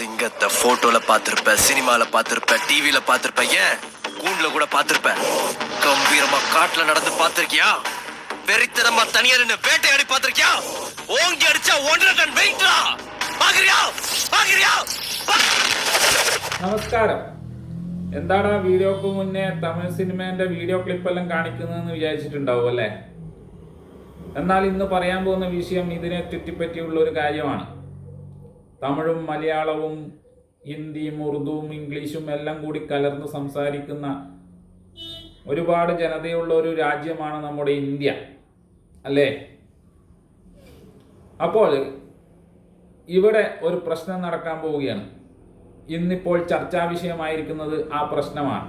சிங்கத்தை போட்டோல பார்த்திருப்ப சினிமால பார்த்திருப்ப டிவில பார்த்திருப்ப ஏன் கூண்டுல கூட பார்த்திருப்ப கம்பீரமா காட்டுல நடந்து பார்த்திருக்கியா வெறித்தனமா தனியா நின்னு வேட்டையாடி பார்த்திருக்கியா ஓங்கி அடிச்சா ஒன்றரை டன் வெயிட்ரா பாக்குறியா பாக்குறியா നമസ്കാരം എന്താണ് ആ വീഡിയോക്ക് മുന്നേ തമിഴ് സിനിമേന്റെ വീഡിയോ ക്ലിപ്പ് എല്ലാം കാണിക്കുന്നതെന്ന് വിചാരിച്ചിട്ടുണ്ടാവും അല്ലേ എന്നാൽ ഇന്ന് പറയാൻ പോകുന്ന വിഷയം ഇതിനെ ചുറ്റിപ്പറ്റിയുള്ള ഒരു കാര്യമാണ് തമിഴും മലയാളവും ഹിന്ദിയും ഉറുദുവും ഇംഗ്ലീഷും എല്ലാം കൂടി കലർന്ന് സംസാരിക്കുന്ന ഒരുപാട് ജനതയുള്ള ഒരു രാജ്യമാണ് നമ്മുടെ ഇന്ത്യ. അല്ലേ? അപ്പോൾ ഇവിടെ ഒരു പ്രശ്നം നടക്കാൻ പോവുകയാണ്. ഇന്നിപ്പോൾ ചർച്ചാ വിഷയമായിരിക്കുന്നത് ആ പ്രശ്നമാണ്.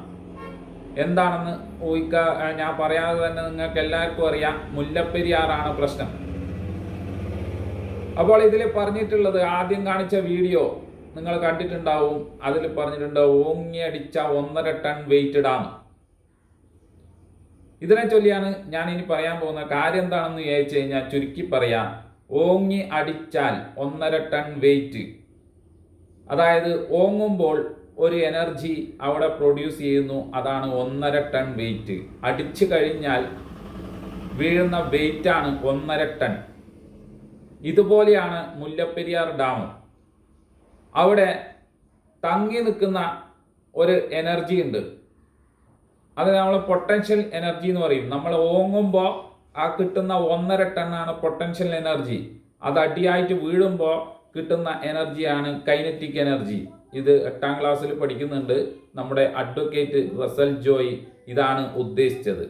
എന്താണെന്ന് ഊഹിക്ക ഞാൻ പറയാതെ തന്നെ നിങ്ങൾക്ക് എല്ലാവർക്കും അറിയാം മുല്ലപ്പെരിയാറാണ് പ്രശ്നം. അപ്പോൾ ഇതിൽ പറഞ്ഞിട്ടുള്ളത് ആദ്യം കാണിച്ച വീഡിയോ നിങ്ങൾ കണ്ടിട്ടുണ്ടാവും. അതിൽ പറഞ്ഞിട്ടുണ്ട് ഓങ്ങിയടിച്ച ഒന്നര ടൺ വെയിറ്റ് ഡാം ഇതിനെ ചൊല്ലിയാണ് ഞാൻ ഇനി പറയാൻ പോകുന്ന കാര്യം എന്താണെന്ന് വിചാരിച്ചു കഴിഞ്ഞാൽ ചുരുക്കി പറയാം. ഓങ്ങി അടിച്ചാൽ ഒന്നര ടൺ വെയിറ്റ് അതായത് ഓങ്ങുമ്പോൾ ഒരു എനർജി അവിടെ പ്രൊഡ്യൂസ് ചെയ്യുന്നു. അതാണ് ഒന്നര ടൺ വെയിറ്റ് അടിച്ചു കഴിഞ്ഞാൽ വീഴുന്ന വെയിറ്റാണ് ഒന്നര ടൺ. ഇതുപോലെയാണ് മുല്ലപ്പെരിയാർ ഡാം. അവിടെ തങ്ങി നിൽക്കുന്ന ഒരു എനർജി ഉണ്ട്. അത് നമ്മൾ പൊട്ടൻഷ്യൽ എനർജി എന്ന് പറയും. നമ്മൾ ഓങ്ങുമ്പോൾ ആ കിട്ടുന്ന ഒന്നര ടണ്ണാണ് പൊട്ടൻഷ്യൽ എനർജി. അത് അടിയായിട്ട് വീഴുമ്പോൾ കിട്ടുന്ന എനർജിയാണ് കൈനറ്റിക് എനർജി. ഇത് എട്ടാം ക്ലാസ്സിൽ പഠിക്കുന്നുണ്ട് നമ്മുടെ അഡ്വക്കേറ്റ് റസൽ ജോയ് ഇതാണ് ഉദ്ദേശിച്ചത്.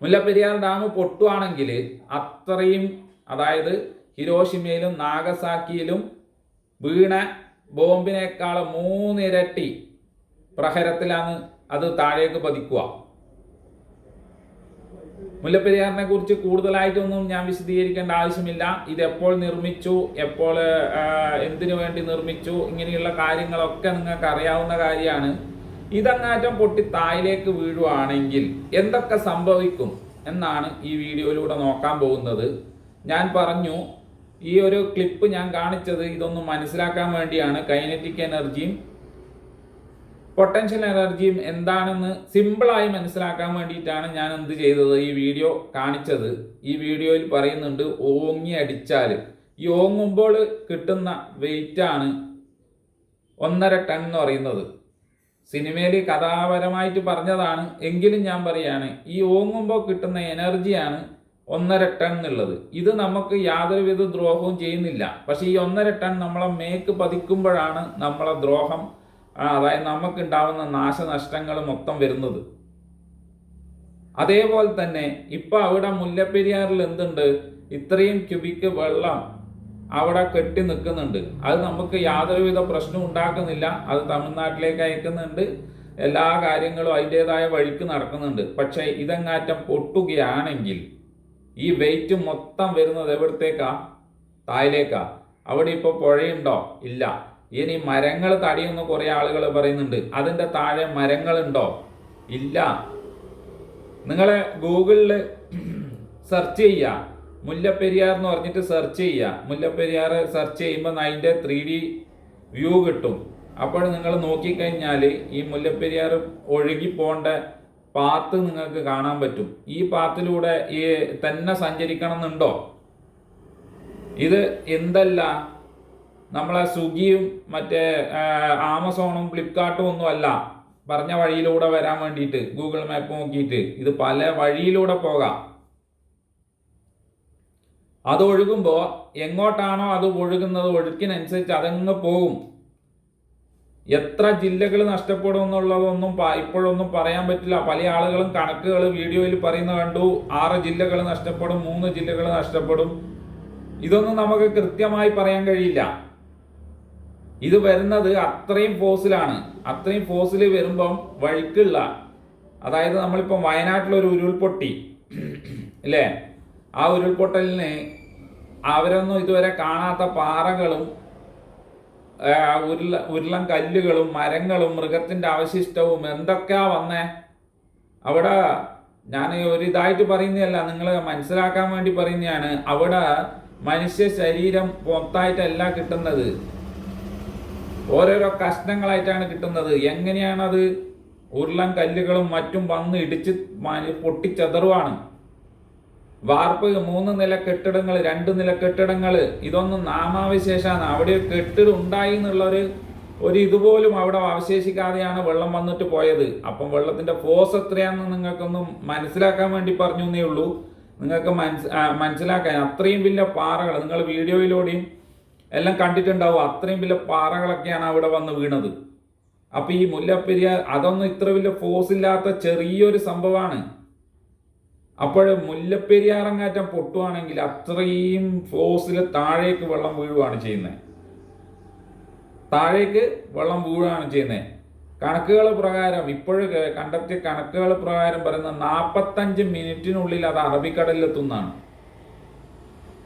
മുല്ലപ്പെരിയാർ ഡാം പൊട്ടുവാണെങ്കിൽ അത്രയും അതായത് ഹിരോഷിമയിലും നാഗസാക്കിയിലും വീണ ബോംബിനേക്കാൾ മൂന്നിരട്ടി പ്രഹരത്തിലാണ് അത് താഴേക്ക് പതിക്കുക. മുല്ലപ്പെരിയാറിനെ കുറിച്ച് കൂടുതലായിട്ടൊന്നും ഞാൻ വിശദീകരിക്കേണ്ട ആവശ്യമില്ല. ഇത് എപ്പോൾ നിർമ്മിച്ചു എപ്പോൾ എന്തിനു വേണ്ടി നിർമ്മിച്ചു ഇങ്ങനെയുള്ള കാര്യങ്ങളൊക്കെ നിങ്ങൾക്ക് അറിയാവുന്ന കാര്യമാണ്. ഇതങ്ങാറ്റം പൊട്ടി തായിലേക്ക് വീഴുവാണെങ്കിൽ എന്തൊക്കെ സംഭവിക്കും എന്നാണ് ഈ വീഡിയോയിലൂടെ നോക്കാൻ പോകുന്നത്. ഞാൻ പറഞ്ഞു ഈ ഒരു ക്ലിപ്പ് ഞാൻ കാണിച്ചത് ഇതൊന്ന് മനസ്സിലാക്കാൻ വേണ്ടിയാണ്. കൈനറ്റിക് എനർജിയും പൊട്ടൻഷ്യൽ എനർജിയും എന്താണെന്ന് സിമ്പിളായി മനസ്സിലാക്കാൻ വേണ്ടിയിട്ടാണ് ഞാൻ എന്ത് ചെയ്തത് ഈ വീഡിയോ കാണിച്ചത്. ഈ വീഡിയോയിൽ പറയുന്നുണ്ട് ഓങ്ങി അടിച്ചാൽ ഈ ഓങ്ങുമ്പോൾ കിട്ടുന്ന വെയിറ്റാണ് ഒന്നര ടൺ എന്ന് പറയുന്നത്. സിനിമയിൽ കഥാപരമായിട്ട് പറഞ്ഞതാണ്. എങ്കിലും ഞാൻ പറയാണ് ഈ ഓങ്ങുമ്പോൾ കിട്ടുന്ന എനർജിയാണ് ഒന്നര ടൺ എന്നുള്ളത്. ഇത് നമുക്ക് യാതൊരുവിധ ദ്രോഹവും ചെയ്യുന്നില്ല. പക്ഷേ ഈ ഒന്നര ടൺ നമ്മളെ മേക്ക് പതിക്കുമ്പോഴാണ് നമ്മളെ ദ്രോഹം അതായത് നമുക്കുണ്ടാവുന്ന നാശനഷ്ടങ്ങൾ മൊത്തം വരുന്നത്. അതേപോലെ തന്നെ ഇപ്പം അവിടെ മുല്ലപ്പെരിയാറിൽ എന്തുണ്ട്? ഇത്രയും ക്യുബിക്ക് വെള്ളം അവിടെ കെട്ടി നിൽക്കുന്നുണ്ട്. അത് നമുക്ക് യാതൊരുവിധ പ്രശ്നവും ഉണ്ടാക്കുന്നില്ല. അത് തമിഴ്നാട്ടിലേക്ക് അയക്കുന്നുണ്ട്. എല്ലാ കാര്യങ്ങളും അതിന്റെതായ വഴിക്ക് നടക്കുന്നുണ്ട്. പക്ഷേ ഇതങ്ങാറ്റം പൊട്ടുകയാണെങ്കിൽ ഈ വെയിറ്റ് മൊത്തം വരുന്നത് എവിടത്തേക്കാ? തായിലേക്കാ. അവിടെ ഇപ്പോൾ പുഴയുണ്ടോ? ഇല്ല. ഇനി മരങ്ങൾ തടിയെന്ന് കുറേ ആളുകൾ പറയുന്നുണ്ട്. അതിന്റെ താഴെ മരങ്ങളുണ്ടോ? ഇല്ല. നിങ്ങൾ ഗൂഗിളിൽ സെർച്ച് ചെയ്യുക മുല്ലപ്പെരിയാർ എന്ന് പറഞ്ഞിട്ട് സെർച്ച് ചെയ്യുക മുല്ലപ്പെരിയാർ സെർച്ച് ചെയ്യുമ്പോൾ അതിന്റെ ത്രീ ഡി വ്യൂ കിട്ടും. അപ്പോൾ നിങ്ങൾ നോക്കിക്കഴിഞ്ഞാൽ ഈ മുല്ലപ്പെരിയാർ ഒഴുകി പോകേണ്ട പാത്ത് നിങ്ങൾക്ക് കാണാൻ പറ്റും. ഈ പാത്തിലൂടെ ഈ തന്നെ സഞ്ചരിക്കണം എന്നുണ്ടോ ഇത് എന്തല്ല? നമ്മളെ സ്വിഗ്ഗിയും മറ്റേ ആമസോണും ഫ്ലിപ്കാർട്ടും ഒന്നും അല്ല. പറഞ്ഞ വഴിയിലൂടെ വരാൻ വേണ്ടിയിട്ട് ഗൂഗിൾ മാപ്പ് നോക്കിയിട്ട്. ഇത് പല വഴിയിലൂടെ പോകാം. അത് ഒഴുകുമ്പോൾ എങ്ങോട്ടാണോ അത് ഒഴുകുന്നത് ഒഴുക്കിനനുസരിച്ച് അതങ്ങ് പോകും. എത്ര ജില്ലകൾ നഷ്ടപ്പെടും എന്നുള്ളതൊന്നും ഇപ്പോഴൊന്നും പറയാൻ പറ്റില്ല. പല ആളുകളും കണക്കുകൾ വീഡിയോയിൽ പറയുന്ന കണ്ടു. ആറ് ജില്ലകൾ നഷ്ടപ്പെടും മൂന്ന് ജില്ലകൾ നഷ്ടപ്പെടും. ഇതൊന്നും നമുക്ക് കൃത്യമായി പറയാൻ കഴിയില്ല. ഇത് വരുന്നത് അത്രയും ഫോസിലാണ്. അത്രയും ഫോസിൽ വരുമ്പം വഴിക്കുള്ള അതായത് നമ്മളിപ്പം വയനാട്ടിലൊരു ഉരുൾപൊട്ടി ഇല്ലേ ആ ഉരുൾപൊട്ടലിന് അവരൊന്നും ഇതുവരെ കാണാത്ത പാറകളും ഉരുള ഉരുളം കല്ലുകളും മരങ്ങളും മൃഗത്തിന്റെ അവശിഷ്ടവും എന്തൊക്കെയാ വന്നേ? അവിടെ ഞാൻ ഒരു ഇതായിട്ട് പറയുന്നതല്ല നിങ്ങൾ മനസ്സിലാക്കാൻ വേണ്ടി പറയുന്നതാണ്. അവിടെ മനുഷ്യ ശരീരം മൊത്തമായിട്ടല്ല കിട്ടുന്നത്. ഓരോരോ കഷ്ണങ്ങളായിട്ടാണ് കിട്ടുന്നത്. എങ്ങനെയാണത് ഉരുളൻ കല്ലുകളും മറ്റും വന്ന് ഇടിച്ച് പൊട്ടിച്ചെതറുവാണ്. വാർപ്പ് മൂന്ന് നില കെട്ടിടങ്ങൾ രണ്ട് നില കെട്ടിടങ്ങൾ ഇതൊന്നും നാമാവശേഷമാണ്. അവിടെ കെട്ടിടം ഉണ്ടായി എന്നുള്ളൊരു ഒരു ഇതുപോലും അവിടെ അവശേഷിക്കാതെയാണ് വെള്ളം വന്നിട്ട് പോയത്. അപ്പം വെള്ളത്തിന്റെ ഫോഴ്സ് എത്രയാണെന്ന് നിങ്ങൾക്കൊന്നും മനസ്സിലാക്കാൻ വേണ്ടി പറഞ്ഞു എന്നേ ഉള്ളൂ. നിങ്ങൾക്ക് മനസ് മനസ്സിലാക്കാൻ. അത്രയും വലിയ പാറകൾ നിങ്ങൾ വീഡിയോയിലൂടെയും എല്ലാം കണ്ടിട്ടുണ്ടാവും. അത്രയും വലിയ പാറകളൊക്കെയാണ് അവിടെ വന്ന് വീണത്. അപ്പം ഈ മുല്ലപ്പെരിയാർ അതൊന്നും ഇത്ര വലിയ ഫോഴ്സ് ഇല്ലാത്ത ചെറിയൊരു സംഭവമാണ്. അപ്പോൾ മുല്ലപ്പെരിയാറങ്ങാറ്റം പൊട്ടുവാണെങ്കിൽ അത്രയും ഫോഴ്സിൽ താഴേക്ക് വെള്ളം വീഴുവാണ് ചെയ്യുന്നത്. താഴേക്ക് വെള്ളം വീഴുകയാണ് ചെയ്യുന്നത്. കണക്കുകൾ പ്രകാരം ഇപ്പോഴും കണ്ടെത്തിയ കണക്കുകൾ പ്രകാരം പറയുന്ന നാൽപ്പത്തഞ്ച് മിനിറ്റിനുള്ളിൽ അത് അറബിക്കടലിലെത്തുന്നതാണ്.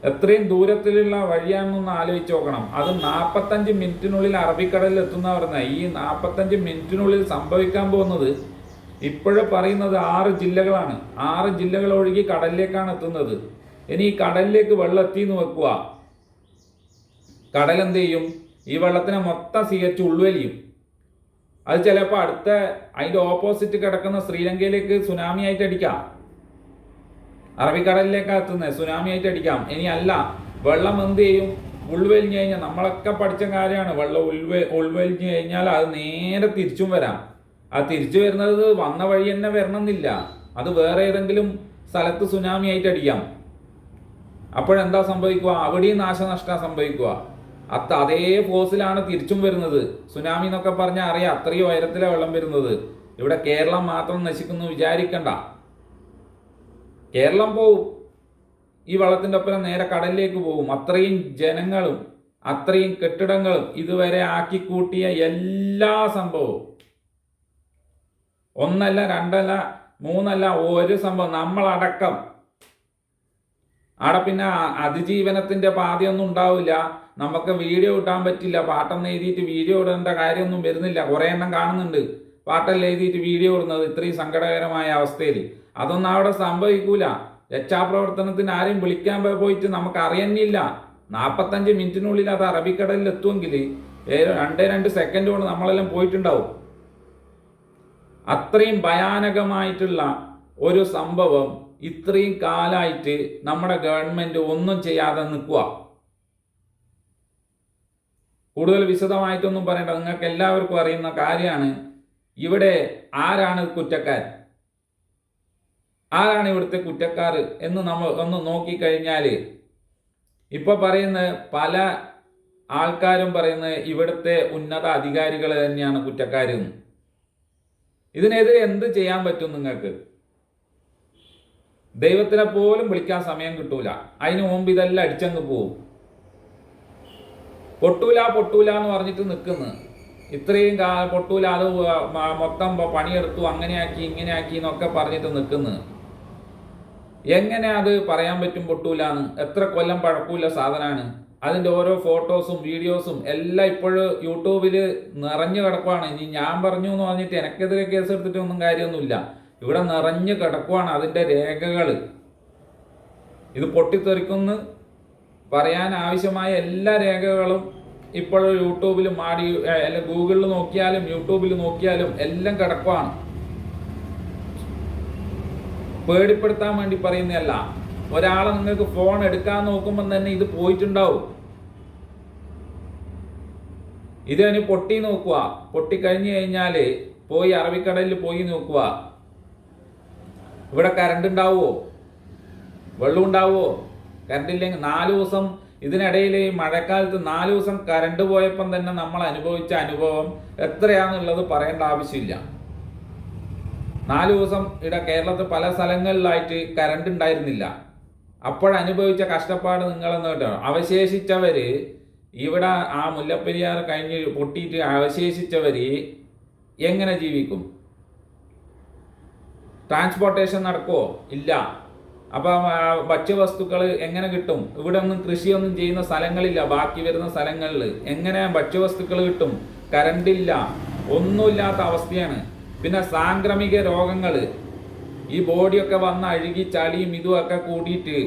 എത്രയും ദൂരത്തിലുള്ള വഴിയാണെന്നൊന്ന് ആലോചിച്ച് നോക്കണം. അത് നാൽപ്പത്തഞ്ച് മിനിറ്റിനുള്ളിൽ അറബിക്കടലിൽ എത്തുന്ന പറഞ്ഞ ഈ നാൽപ്പത്തഞ്ച് മിനിറ്റിനുള്ളിൽ സംഭവിക്കാൻ പോകുന്നത് ഇപ്പോഴും പറയുന്നത് ആറ് ജില്ലകളാണ്. ആറ് ജില്ലകൾ ഒഴുകി കടലിലേക്കാണ് എത്തുന്നത്. ഇനി ഈ കടലിലേക്ക് വെള്ളം എത്തിയെന്ന് വെക്കുക കടൽ എന്ത് ചെയ്യും? ഈ വെള്ളത്തിനെ മൊത്തം സ്വീകരിച്ച് ഉൾവലിയും. അത് ചിലപ്പോൾ അടുത്ത അതിന്റെ ഓപ്പോസിറ്റ് കിടക്കുന്ന ശ്രീലങ്കയിലേക്ക് സുനാമി ആയിട്ട് അടിക്കാം. അറബിക്കടലിലേക്ക് എത്തുന്നത് സുനാമി ആയിട്ട് അടിക്കാം. ഇനി അല്ല വെള്ളം എന്ത് ചെയ്യും? ഉൾവലിഞ്ഞു കഴിഞ്ഞാൽ നമ്മളൊക്കെ പഠിച്ച കാര്യമാണ്. വെള്ളം ഉൾവെ ഉൾവലിഞ്ഞു കഴിഞ്ഞാൽ അത് നേരെ തിരിച്ചും വരാം. അത് തിരിച്ചു വരുന്നത് വന്ന വഴി തന്നെ വരണമെന്നില്ല. അത് വേറെ ഏതെങ്കിലും സ്ഥലത്ത് സുനാമി ആയിട്ട് അടിക്കാം. അപ്പോഴെന്താ സംഭവിക്കുക? അവിടെയും നാശനഷ്ടം സംഭവിക്കുക. അത്ത അതേ ഫോഴ്സിലാണ് തിരിച്ചും വരുന്നത്. സുനാമി എന്നൊക്കെ പറഞ്ഞാൽ അറിയാം അത്രയും ഉയരത്തിലെ വെള്ളം വരുന്നത്. ഇവിടെ കേരളം മാത്രം നശിക്കുന്നു വിചാരിക്കണ്ട. കേരളം പോവും. ഈ വെള്ളത്തിന്റെ ഒപ്പം നേരെ കടലിലേക്ക് പോകും അത്രയും ജനങ്ങളും അത്രയും കെട്ടിടങ്ങളും ഇതുവരെ ആക്കിക്കൂട്ടിയ എല്ലാ സംഭവവും. ഒന്നല്ല രണ്ടല്ല മൂന്നല്ല ഒരു സംഭവം. നമ്മളടക്കം. അവിടെ പിന്നെ അതിജീവനത്തിന്റെ പാതയൊന്നും ഉണ്ടാവില്ല. നമുക്ക് വീഡിയോ ഇടാൻ പറ്റില്ല. പാട്ടെന്ന് എഴുതിയിട്ട് വീഡിയോ ഇടേണ്ട കാര്യമൊന്നും വരുന്നില്ല. കുറേ എണ്ണം കാണുന്നുണ്ട്. പാട്ടെല്ലാം എഴുതിയിട്ട് വീഡിയോ ഇടുന്നത്? ഇത്രയും സങ്കടകരമായ അവസ്ഥയിൽ അതൊന്നും അവിടെ സംഭവിക്കൂല. രക്ഷാപ്രവർത്തനത്തിന് ആരെയും വിളിക്കാൻ പോയിട്ട് നമുക്ക് അറിയുന്നില്ല നാൽപ്പത്തഞ്ച് മിനിറ്റിനുള്ളിൽ അത് അറബിക്കടലിൽ എത്തുമെങ്കിൽ രണ്ടേ രണ്ട് സെക്കൻഡ് കൊണ്ട് നമ്മളെല്ലാം പോയിട്ടുണ്ടാവും. അത്രയും ഭയാനകമായിട്ടുള്ള ഒരു സംഭവം ഇത്രയും കാലായിട്ട് നമ്മുടെ ഗവൺമെന്റ് ഒന്നും ചെയ്യാതെ നിൽക്കുക കൂടുതൽ വിശദമായിട്ടൊന്നും പറയണ്ട. നിങ്ങൾക്ക് എല്ലാവർക്കും അറിയുന്ന കാര്യമാണ് ഇവിടെ ആരാണ് കുറ്റക്കാരൻ? ആരാണ് ഇവിടുത്തെ കുറ്റക്കാർ എന്ന് നമ്മൾ ഒന്ന് നോക്കിക്കഴിഞ്ഞാൽ ഇപ്പൊ പറയുന്ന പല ആൾക്കാരും പറയുന്നത് ഇവിടുത്തെ ഉന്നത അധികാരികൾ തന്നെയാണ് കുറ്റക്കാരെന്ന് ഇതിനെതിരെ എന്ത് ചെയ്യാൻ പറ്റും നിങ്ങൾക്ക്? ദൈവത്തിനെ പോലും വിളിക്കാൻ സമയം കിട്ടൂല. അതിനു മുമ്പ് ഇതെല്ലാം അടിച്ചങ്ങ് പോവും. പൊട്ടൂല പൊട്ടൂല എന്ന് പറഞ്ഞിട്ട് നിൽക്കുന്ന. ഇത്രയും പൊട്ടൂല അത് മൊത്തം പണിയെടുത്തു അങ്ങനെയാക്കി ഇങ്ങനെയാക്കി എന്നൊക്കെ പറഞ്ഞിട്ട് നിൽക്കുന്നു. എങ്ങനെ അത് പറയാൻ പറ്റും പൊട്ടൂലാന്ന്? എത്ര കൊല്ലം പഴക്കൂല സാധനമാണ് അതിന്റെ ഓരോ ഫോട്ടോസും വീഡിയോസും എല്ലാം ഇപ്പോഴും യൂട്യൂബിൽ നിറഞ്ഞു കിടക്കുവാണ്. ഇനി ഞാൻ പറഞ്ഞു എന്ന് പറഞ്ഞിട്ട് എനിക്കെതിരെ കേസ് എടുത്തിട്ടൊന്നും കാര്യമൊന്നുമില്ല. ഇവിടെ നിറഞ്ഞു കിടക്കുവാണ് അതിന്റെ രേഖകൾ ഇത് പൊട്ടിത്തെറിക്കുന്നു പറയാൻ ആവശ്യമായ എല്ലാ രേഖകളും ഇപ്പോഴും യൂട്യൂബിൽ മാടി ഏ, അല്ല ഗൂഗിളിൽ നോക്കിയാലും യൂട്യൂബിൽ നോക്കിയാലും എല്ലാം കിടക്കുവാണ്. പേടിപ്പെടുത്താൻ വേണ്ടി പറയുന്നതല്ല. ഒരാളെ നിങ്ങൾക്ക് ഫോൺ എടുക്കാൻ നോക്കുമ്പോൾ തന്നെ ഇത് പോയിട്ടുണ്ടാവും. ഇത് ഇനി പൊട്ടി നോക്കുക. പൊട്ടി കഴിഞ്ഞു കഴിഞ്ഞാൽ പോയി അറബിക്കടലിൽ പോയി നോക്കുക. ഇവിടെ കറണ്ട് ഉണ്ടാവുമോ വെള്ളം ഉണ്ടാവുമോ കറണ്ട് ഇല്ലെങ്കിൽ നാല് ദിവസം ഇതിനിടയിൽ ഈ മഴക്കാലത്ത് നാല് ദിവസം കറണ്ട് പോയപ്പം തന്നെ നമ്മൾ അനുഭവിച്ച അനുഭവം എത്രയാണെന്നുള്ളത് പറയേണ്ട ആവശ്യമില്ല. നാല് ദിവസം ഇവിടെ കേരളത്തിൽ പല സ്ഥലങ്ങളിലായിട്ട് കറണ്ട് ഉണ്ടായിരുന്നില്ല. അപ്പോഴനുഭവിച്ച കഷ്ടപ്പാട് നിങ്ങളെന്ന് കേട്ടോ. അവശേഷിച്ചവര് ഇവിടെ ആ മുല്ലപ്പെരിയാർ കഴിഞ്ഞ് പൊട്ടിയിട്ട് അവശേഷിച്ചവർ എങ്ങനെ ജീവിക്കും? ട്രാൻസ്പോർട്ടേഷൻ നടക്കുമോ ഇല്ല. അപ്പം ഭക്ഷ്യവസ്തുക്കൾ എങ്ങനെ കിട്ടും? ഇവിടെ ഒന്നും കൃഷിയൊന്നും ചെയ്യുന്ന സ്ഥലങ്ങളില്ല. ബാക്കി വരുന്ന സ്ഥലങ്ങളിൽ എങ്ങനെ ഭക്ഷ്യവസ്തുക്കൾ കിട്ടും? കരണ്ടില്ല ഒന്നുമില്ലാത്ത അവസ്ഥയാണ്. പിന്നെ സാംക്രമിക രോഗങ്ങൾ ഈ ബോഡിയൊക്കെ വന്ന് അഴുകി ചളിയും ഇതും ഒക്കെ കൂടിയിട്ട്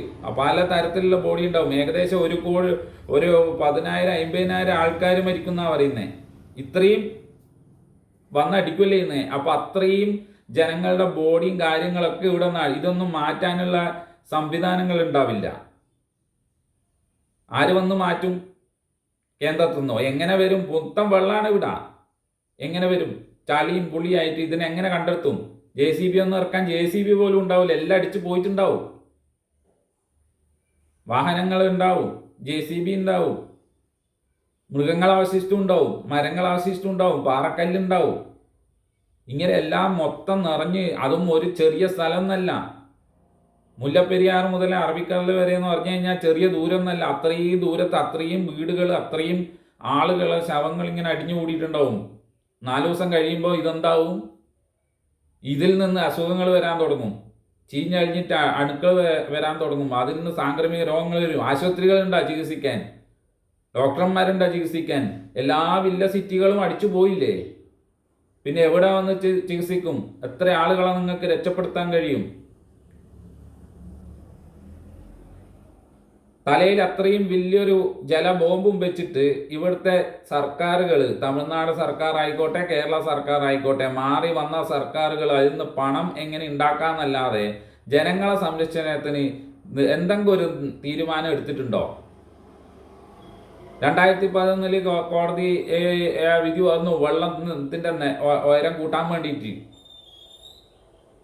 പല തരത്തിലുള്ള ബോഡി ഉണ്ടാവും. ഏകദേശം ഒരു കോഴ് ഒരു പതിനായിരം അമ്പതിനായിരം ആൾക്കാർ മരിക്കുന്ന പറയുന്നത് ഇത്രയും വന്നടിക്കില്ല ഇന്ന്. അപ്പൊ അത്രയും ജനങ്ങളുടെ ബോഡിയും കാര്യങ്ങളൊക്കെ ഇവിടെ നിന്ന് ഇതൊന്നും മാറ്റാനുള്ള സംവിധാനങ്ങൾ ഉണ്ടാവില്ല. ആര് വന്ന് മാറ്റും? കേന്ദ്രത്തുനിന്നോ എങ്ങനെ വരും? മൊത്തം വെള്ളമാണ് ഇവിടെ. എങ്ങനെ വരും? ചളിയും പുളിയായിട്ട് ഇതിനെ എങ്ങനെ കണ്ടെത്തും? ജെ സി ബി ഒന്നും ഇറക്കാൻ ജെ സി ബി പോലും ഉണ്ടാവില്ല. എല്ലാം അടിച്ച് പോയിട്ടുണ്ടാവും. വാഹനങ്ങൾ ഉണ്ടാവും. ജെ സി ബി ഉണ്ടാവും. മൃഗങ്ങൾ അവശിഷ്ടം ഉണ്ടാവും മരങ്ങൾ അവശിഷ്ടം ഉണ്ടാവും. പാറക്കല്ലുണ്ടാവും ഇങ്ങനെ എല്ലാം മൊത്തം നിറഞ്ഞ് അതും ഒരു ചെറിയ സ്ഥലം എന്നല്ല മുല്ലപ്പെരിയാർ മുതൽ അറബിക്കടൽ വരെ എന്ന് പറഞ്ഞു കഴിഞ്ഞാൽ ചെറിയ ദൂരം എന്നല്ല അത്രയും ദൂരത്ത് അത്രയും വീടുകൾ അത്രയും ആളുകൾ ശവങ്ങൾ ഇങ്ങനെ അടിഞ്ഞു കൂടിയിട്ടുണ്ടാവും. നാലു ദിവസം കഴിയുമ്പോൾ ഇതെന്താവും? ഇതിൽ നിന്ന് അസുഖങ്ങൾ വരാൻ തുടങ്ങും. ചീഞ്ഞഴിഞ്ഞിട്ട് അണുക്കൾ വരാൻ തുടങ്ങും. അതിൽ നിന്ന് സാംക്രമിക രോഗങ്ങൾ വരും. ആശുപത്രികളുണ്ടാ ചികിത്സിക്കാൻ. ഡോക്ടർമാരുണ്ടാ ചികിത്സിക്കാൻ. എല്ലാ വില്ല സിറ്റികളും അടിച്ചു പോയില്ലേ? പിന്നെ എവിടെ വന്ന് ചികിത്സിക്കും? എത്ര ആളുകളെ നിങ്ങൾക്ക് രക്ഷപ്പെടുത്താൻ കഴിയും? തലയിൽ അത്രയും വലിയൊരു ജലബോംബും വെച്ചിട്ട് ഇവിടുത്തെ സർക്കാരുകൾ തമിഴ്നാട് സർക്കാർ ആയിക്കോട്ടെ കേരള സർക്കാർ ആയിക്കോട്ടെ മാറി വന്ന സർക്കാരുകൾ അതിൽ നിന്ന് പണം എങ്ങനെ ഉണ്ടാക്കാന്നല്ലാതെ ജനങ്ങളെ സംരക്ഷണത്തിന് എന്തെങ്കിലും ഒരു തീരുമാനം എടുത്തിട്ടുണ്ടോ? രണ്ടായിരത്തി പതിനൊന്നിൽ കോടതി വിധി വന്നു. വെള്ളത്തിന്റെ ഉയരം കൂട്ടാൻ വേണ്ടിയിട്ട്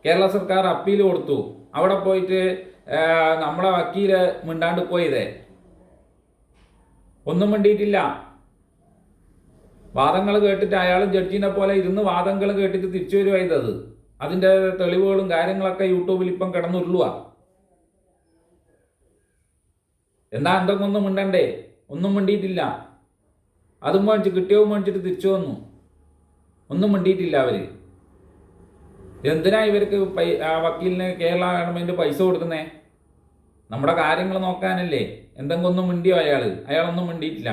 കേരള സർക്കാർ അപ്പീൽ കൊടുത്തു. അവിടെ പോയിട്ട് ഏ, നമ്മുടെ വക്കീൽ മിണ്ടാണ്ട് പോയതേ. ഒന്നും മിണ്ടിയിട്ടില്ല. വാദങ്ങൾ കേട്ടിട്ട് അയാൾ ജഡ്ജിനെ പോലെ ഇരുന്ന് വാദങ്ങൾ കേട്ടിട്ട് തിരിച്ചു വരുവാ അതിന്റെ തെളിവുകളും കാര്യങ്ങളൊക്കെ യൂട്യൂബിൽ ഇപ്പം കിടന്നുരുളുക എന്താ എന്തൊക്കെ ഒന്നും മിണ്ടണ്ടേ? ഒന്നും മിണ്ടിയിട്ടില്ല. അതും മേടിച്ച് കിട്ടിയവും മേടിച്ചിട്ട് തിരിച്ചു വന്നു. ഒന്നും മിണ്ടിയിട്ടില്ല അവർ. എന്തിനാ ഇവർക്ക് വക്കീലിന് കേരള ഗവൺമെന്റ് പൈസ കൊടുക്കുന്നേ? നമ്മുടെ കാര്യങ്ങൾ നോക്കാനല്ലേ? എന്തെങ്കിലും ഒന്നും മിണ്ടിയോ അയാൾ അയാളൊന്നും മിണ്ടിയിട്ടില്ല.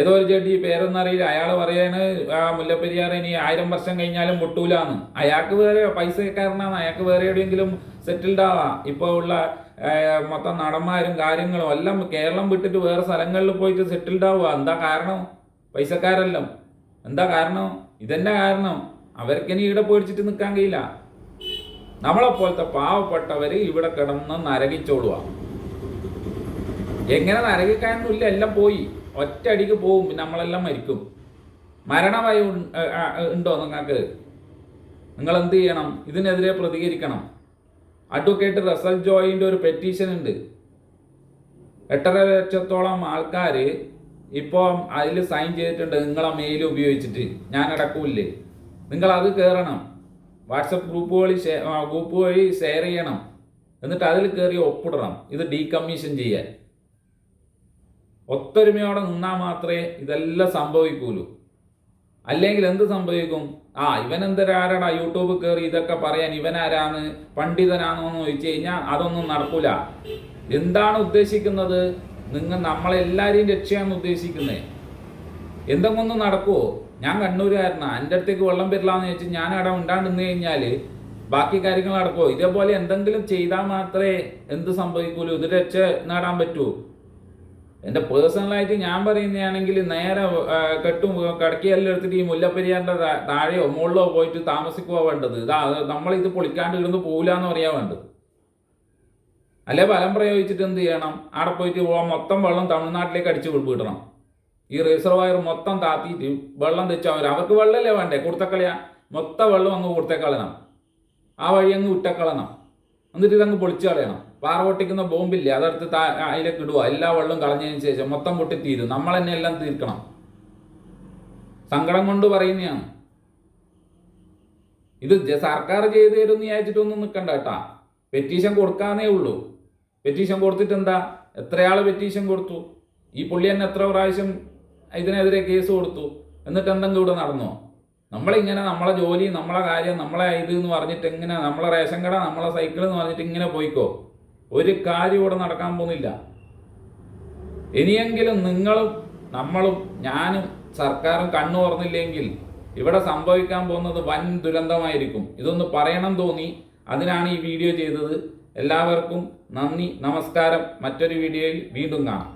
ഏതോ ഒരു ചേട്ടി പേരൊന്നും അറിയില്ല അയാൾ പറയാണ് ആ മുല്ലപ്പെരിയാർ ഇനി ആയിരം വർഷം കഴിഞ്ഞാലും പൊട്ടൂലാന്ന് അയാൾക്ക് വേറെ പൈസ പൈസക്കാരനാണ്. അയാൾക്ക് വേറെ എവിടെയെങ്കിലും സെറ്റിൽഡ് ആവാം. ഇപ്പോൾ ഉള്ള മൊത്തം നടന്മാരും കാര്യങ്ങളും എല്ലാം കേരളം വിട്ടിട്ട് വേറെ സ്ഥലങ്ങളിൽ പോയിട്ട് സെറ്റിൽഡ് ആവുക. എന്താ കാരണം? പൈസക്കാരെല്ലാം. എന്താ കാരണം? ഇതന്നെ കാരണം? അവർക്കിനി ഇവിടെ പേടിച്ചിട്ട് നിൽക്കാൻ കഴിയില്ല. നമ്മളെ പോലത്തെ പാവപ്പെട്ടവര് ഇവിടെ കിടന്ന് നരകിച്ചോടുക എങ്ങനെ നരകിക്കാനൊന്നുമില്ല എല്ലാം പോയി. ഒറ്റയടിക്ക് പോവും നമ്മളെല്ലാം മരിക്കും. ആ, ഉണ്ടോ നിങ്ങൾക്ക്? നിങ്ങൾ എന്ത് ചെയ്യണം? ഇതിനെതിരെ പ്രതികരിക്കണം. അഡ്വക്കേറ്റ് റസൽ ജോയിന്റെ ഒരു പെറ്റീഷൻ ഉണ്ട്. എട്ടര ലക്ഷത്തോളം ആൾക്കാർ ഇപ്പോൾ അതിൽ സൈൻ ചെയ്തിട്ടുണ്ട് നിങ്ങളെ മെയിൽ ഉപയോഗിച്ചിട്ട്. ഞാൻ അടക്കൂല്ലേ? നിങ്ങൾ അത് കയറണം വാട്സപ്പ് ഗ്രൂപ്പ് വഴി ഗ്രൂപ്പ് വഴി ഷെയർ ചെയ്യണം. എന്നിട്ട് അതിൽ കയറി ഒപ്പിടണം. ഇത് ഡീകമ്മീഷൻ ചെയ്യാൻ. ഒത്തൊരുമയോടെ നിന്നാൽ മാത്രമേ ഇതെല്ലാം സംഭവിക്കൂലൂ. അല്ലെങ്കിൽ എന്ത് സംഭവിക്കും? ആ ഇവൻ എന്തൊരാരാടാ യൂട്യൂബ് കയറി ഇതൊക്കെ പറയാൻ ഇവൻ ആരാണ് പണ്ഡിതനാണോ എന്ന് ചോദിച്ചു കഴിഞ്ഞാൽ അതൊന്നും നടക്കൂല. എന്താണ് ഉദ്ദേശിക്കുന്നത്? നിങ്ങൾ നമ്മളെല്ലാവരെയും രക്ഷയാണ് ഉദ്ദേശിക്കുന്നത് എന്തെങ്കിലും നടക്കുമോ ഞാൻ കണ്ണൂരുകാരനാ. എന്റെ അടുത്തേക്ക് വെള്ളം വരില്ലാന്ന് ചോദിച്ചാൽ ഞാൻ അവിടെ ഉണ്ടാണ്ട് നിന്ന് കഴിഞ്ഞാൽ ബാക്കി കാര്യങ്ങൾ നടക്കുമോ ഇതേപോലെ എന്തെങ്കിലും ചെയ്താൽ മാത്രമേ എന്ത് സംഭവിക്കൂലൂ? ഇത് രക്ഷ നേടാൻ പറ്റുമോ എന്റെ പേഴ്സണലായിട്ട് ഞാൻ പറയുന്നതാണെങ്കിൽ നേരെ കെട്ടും കടക്കിയെല്ലാം എടുത്തിട്ട് ഈ മുല്ലപ്പെരിയാറിന്റെ താഴെയോ മുകളിലോ പോയിട്ട് താമസിക്കുക വേണ്ടത്. ഇതാ നമ്മളിത് പൊളിക്കാണ്ട് ഇടുന്ന് പോകില്ലാന്ന് പറയാൻ വേണ്ടത്. അല്ലെ ബലം പ്രയോഗിച്ചിട്ട് എന്ത് ചെയ്യണം? അവിടെ പോയിട്ട് മൊത്തം വെള്ളം തമിഴ്നാട്ടിലേക്ക് അടിച്ചു വിടണം. ഈ റിസർവായർ മൊത്തം താത്തിയിട്ട് വെള്ളം തെച്ചാൽ വരും അവർക്ക് വെള്ളമല്ലേ വേണ്ടേ? കൊടുത്തക്കളയാ. മൊത്തം വെള്ളം അങ്ങ് കൊടുത്തേക്കളയണം. ആ വഴി അങ്ങ് വിട്ടക്കളയണം. എന്നിട്ട് ഇതങ്ങ് പൊളിച്ചു കളയണം. പാറ പൊട്ടിക്കുന്ന ബോംബില്ലേ? അതെടുത്ത് താ- അതിലേക്ക് ഇടുക എല്ലാ വെള്ളവും കളഞ്ഞതിന് ശേഷം മൊത്തം പൊട്ടി തീരും. നമ്മൾ തന്നെ എല്ലാം തീർക്കണം. സങ്കടം കൊണ്ട് പറയുന്നതാണ്. ഇത് സർക്കാർ ചെയ്തു തരും വിചാരിച്ചിട്ടൊന്നും നിൽക്കണ്ട കേട്ടാ. പെറ്റീഷൻ കൊടുക്കാനേ ഉള്ളൂ. പെറ്റീഷൻ കൊടുത്തിട്ട് എന്താ എത്രയാൾ പെറ്റീഷൻ കൊടുത്തു? ഈ പുള്ളി തന്നെ എത്ര പ്രാവശ്യം ഇതിനെതിരെ കേസ് കൊടുത്തു. എന്നിട്ട് എന്തെങ്കിലും ഇവിടെ നടന്നോ? നമ്മളിങ്ങനെ നമ്മളെ ജോലി നമ്മളെ കാര്യം നമ്മളെ ഇത് എന്ന് പറഞ്ഞിട്ട് എങ്ങനെ നമ്മളെ റേഷൻ കട നമ്മളെ സൈക്കിൾ എന്ന് പറഞ്ഞിട്ട് ഇങ്ങനെ പോയിക്കോ? ഒരു കാര്യം ഇവിടെ നടക്കാൻ പോകുന്നില്ല. ഇനിയെങ്കിലും നിങ്ങളും നമ്മളും ഞാനും സർക്കാരും കണ്ണു തുറന്നില്ലെങ്കിൽ ഇവിടെ സംഭവിക്കാൻ പോകുന്നത് വൻ ദുരന്തമായിരിക്കും. ഇതൊന്ന് പറയണം തോന്നി. അതിനാണ് ഈ വീഡിയോ ചെയ്തത്. എല്ലാവർക്കും നന്ദി നമസ്കാരം. മറ്റൊരു വീഡിയോയിൽ വീണ്ടും കാണാം.